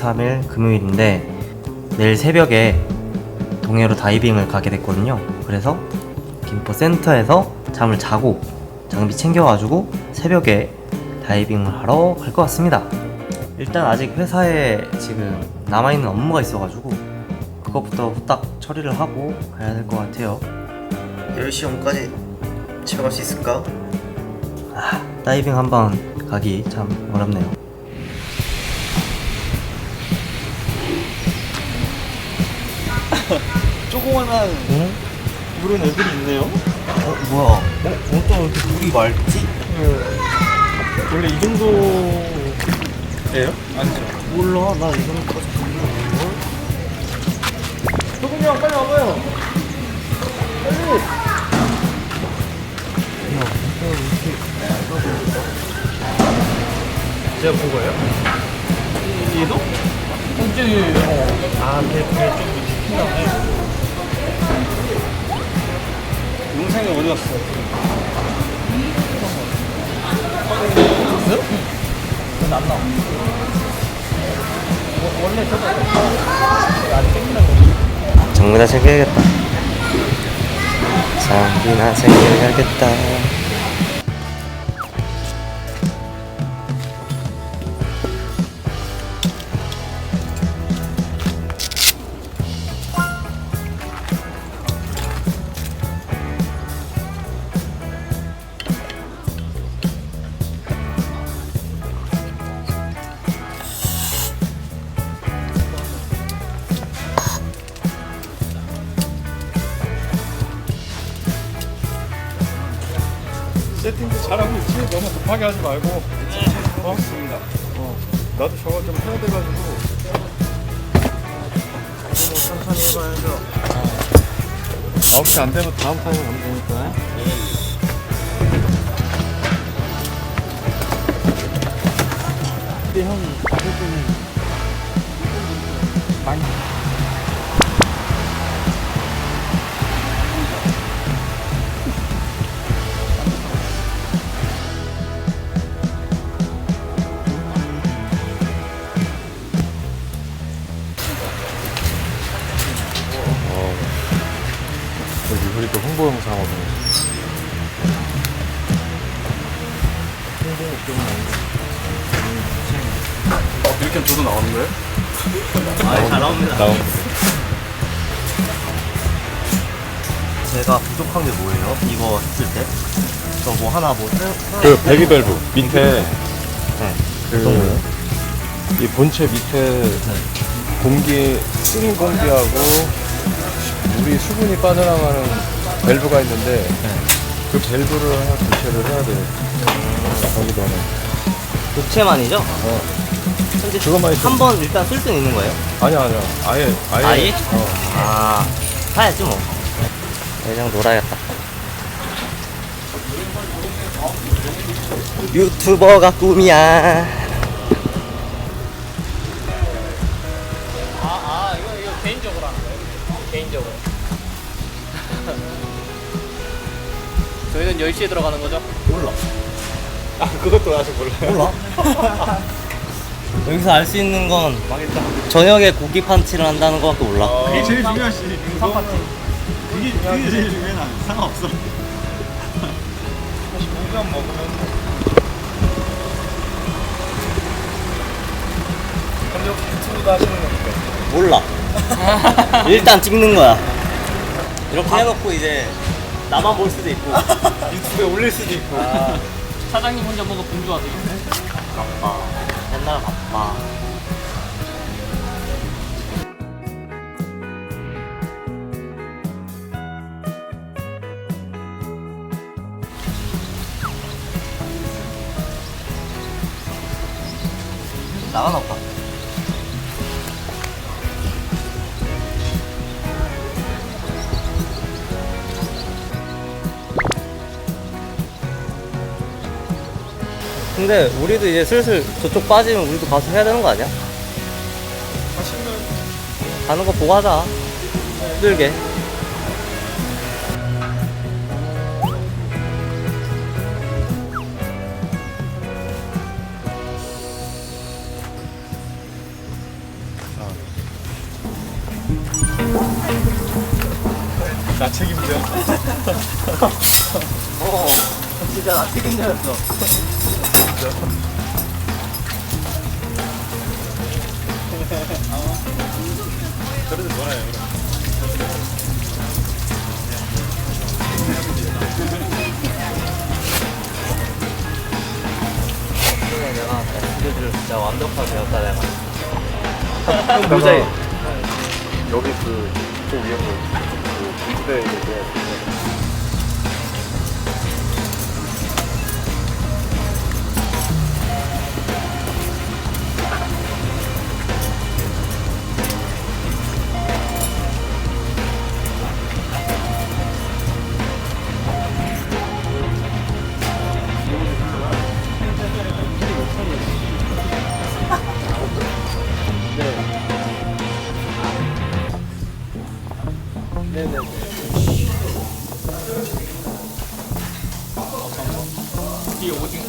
현재 8월 23일 금요일인데 내일 새벽에 동해로 다이빙을 가게 됐거든요. 그래서 김포 센터에서 잠을 자고 장비 챙겨가지고 새벽에 다이빙을 하러 갈 것 같습니다. 일단 아직 회사에 지금 남아있는 업무가 있어가지고 그것부터 후딱 처리를 하고 가야 될 것 같아요. 10시 전까지 채워갈 수 있을까? 아, 다이빙 한번 가기 참 어렵네요. 조그만한 응? 그런 애들이 있네요. 어, 뭐야? 어, 또 이렇게 물이 맑지? 원래 이 정도예요? 아니죠. 몰라, 나 이거까지 모르는 조금이 형 빨리 와봐요. 빨리. 제가 본 거예요? 이- 얘도? 이제 어. 아, 걔, 걔좀 시킨 다음에. 영상이 어디 갔어? 있어요? 그건 안 나와. 워- 원래 저거 안 거. 장비나 챙겨야겠다. 장비나 챙겨야겠다. 세팅도 잘하고 있지? 너무 급하게 하지 말고. 어? 있습니다. 어. 나도 저거 좀 해야 돼가지고. 천천히 해봐야죠. 아홉 시안 되면 다음 타임에 가면 되니까. 근데 형, 우리 또 홍보 영상 하고. 어, 이렇게 하면 저도 나오는 거예요? 아, 잘 나옵니다. 제가 부족한 게 뭐예요? 이거 했을 때? 저 뭐 하나 뭐 새- 그 배기 밸브 밑에 네. 그 어떤 거요? 이 본체 밑에 공기 쓰는 공기하고 물이 수분이 빠져나가는 밸브가 있는데 그 밸브를 하나 교체를 해야 돼요. 거기도 하나. 교체만이죠? 어. 현재 그것만 있으면- 한번 일단 쓸 수는 있는 거예요? 아니야 아니야. 아예 아예. 아예? 어. 아, 사야지 뭐. 그냥 놀아야겠다. 유튜버가 꿈이야. 저희는 10시에 들어가는 거죠? 몰라. 아 그것도 아직 몰라요. 몰라. 여기서 알 수 있는 건 저녁에 고기 판치를 한다는 거밖에 몰라. 그게 제일 중요하지. 영상 파티. 그게 그게 제일 중요해. 난 상관없어. 15점 먹으면 그럼 여기 유튜브도 하시는 거니까. 몰라. 일단 찍는 거야. 이렇게 해놓고 이제 나만 볼 수도 있고. 유튜브에 올릴 수도 있고. 사장님 혼자 뭔가 분주하세요? 바빠. 옛날 바빠. 나가나 오 근데 우리도 이제 슬슬 저쪽 빠지면 우리도 가서 해야 되는 거 아니야? 맛있는 가는 거 보고 하자. 힘들게. 나 책임져. 어 진짜 나 책임자였어. 았어. 그래도 좋아요. 그래, 내가 에스드를 진짜 완벽하게 배웠다, 내가. 모자이. 여기 그, 저 위에 그, 그, 군대 이 네네. 뒤에 오징어.